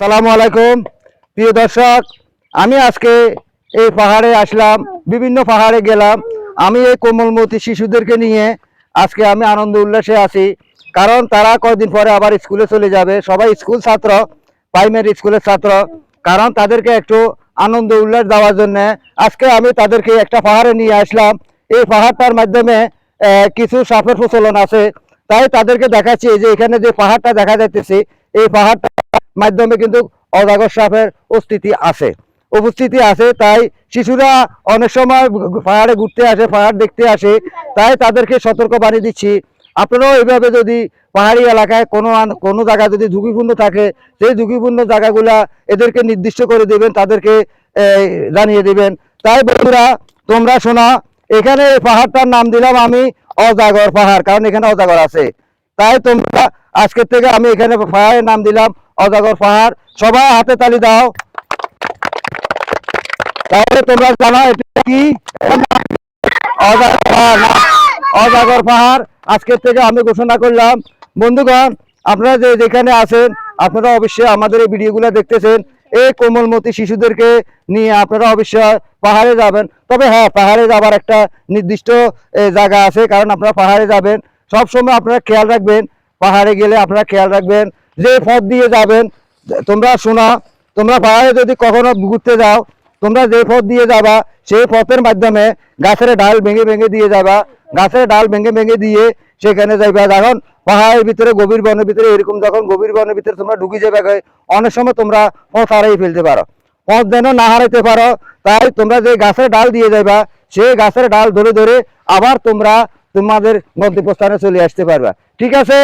আসসালামু আলাইকুম। প্রিয় দর্শক, আমি আজকে এই পাহাড়ে আসলাম, বিভিন্ন পাহাড়ে গেলাম। আমি এই কোমলমতি শিশুদেরকে নিয়ে আজকে আমি আনন্দ উল্লাসে আছি, কারণ তারা কয়েকদিন পরে আবার স্কুলে চলে যাবে। সবাই স্কুল ছাত্র, প্রাইমারি স্কুলের ছাত্র, কারণ তাদেরকে একটু আনন্দ উল্লাস দেওয়ার জন্য আজকে আমি তাদেরকে একটা পাহাড়ে নিয়ে আসলাম। এই পাহাড়টার মাধ্যমে কিছু সাপের প্রচলন আছে। তাই তাদেরকে দেখাচ্ছি যে এখানে যে পাহাড়টা দেখা যাইতেছে, এই পাহাড়টা মাধ্যমে কিন্তু অজাগর সাপের অস্তিত্ব আছে। উপস্থিতি আছে, তাই শিশুরা অনেক সময় পাহাড়ে ঘুরতে আসে পাহাড় দেখতে আসে, তাই তাদেরকে সতর্ক বানিয়ে দিচ্ছি। আপনারাও এইভাবে যদি পাহাড়ি এলাকায় কোনো কোনো জায়গা যদি ঝুঁকিপূর্ণ থাকে, সেই ঝুঁকিপূর্ণ জায়গাগুলা এদেরকে নির্দিষ্ট করে দেবেন, তাদেরকে জানিয়ে দিবেন। তাই বন্ধুরা, তোমরা শোনা, এখানে পাহাড়টার নাম দিলাম আমি অজাগর পাহাড়, কারণ এখানে অজাগর আছে। তাই তোমরা আজকের থেকে আমি এখানে পাহাড়ের নাম দিলাম, অজাগর পাহাড় সবাই হাতে তালি দাও। তাহলে তোমরা জানো এটা কি? অজাগর পাহাড়? অজাগর পাহাড় আজকের থেকে আমি ঘোষণা করলাম। বন্ধুগণ, আপনারা যে যেখানে আছেন, আপনারা অবশ্যই আমাদের এই ভিডিওগুলো দেখতেছেন। এই কোমলমতি শিশুদেরকে নিয়ে আপনারা অবশ্যই পাহাড়ে যাবেন। তবে হ্যাঁ পাহাড়ে যাবার একটা নির্দিষ্ট জায়গা আছে, কারণ আপনারা পাহাড়ে যাবেন। সবসময় আপনারা খেয়াল রাখবেন পাহাড়ে গেলে আপনারা খেয়াল রাখবেন, যে পথ দিয়ে যাবেন, তোমরা শোনা, তোমরা পাহাড়ে যদি কখনো ঘুরতে যাও, তোমরা যে পথ দিয়ে যাবা, সেই পথের মাধ্যমে গাছের ডাল ভেঙে ভেঙে দিয়ে যাবা, গাছের ডাল ভেঙে ভেঙে দিয়ে সেখানে যাইবা। যখন পাহাড়ের ভিতরে, গভীর বনের ভিতরে, এরকম যখন গভীর বনের ভিতরে তোমরা ঢুকে যাবে, অনেক সময় তোমরা পথ হারাই ফেলতে পারো। পথ যেন না হারাইতে পারো, তাই তোমরা যে গাছের ডাল দিয়ে যাইবা, সেই গাছের ডাল ধরে ধরে আবার তোমরা তোমাদের গন্তব্যস্থানে চলে আসতে পারবা। ঠিক আছে?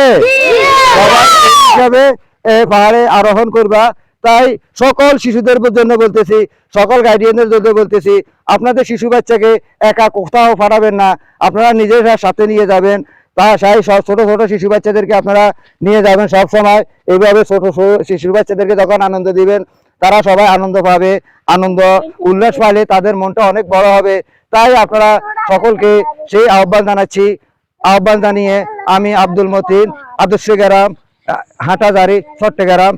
পাহাড়ে আরোহণ করবা। তাই সকল শিশুদের জন্য বলতেছি, সকল গার্ডিয়ানদের জন্য বলতেছি, আপনাদের শিশু বাচ্চাকে একা কোথাও পাঠাবেন না। আপনারা নিজেরা সাথে নিয়ে যাবেন। তা সেই সব ছোট ছোট শিশু বাচ্চাদেরকে আপনারা নিয়ে যাবেন সব সময়। এইভাবে ছোট শিশু বাচ্চাদেরকে যখন আনন্দ দিবেন, তারা সবাই আনন্দ পাবে। আনন্দ, উল্লাস পাইলে তাদের মনটা অনেক বড় হবে। তাই আপনারা সকলকে সেই আহ্বান জানাচ্ছি। আহ্বান জানিয়ে আমি আব্দুল মতিন আদর্শ গ্রাম হাটাজারি চট্টগ্রাম।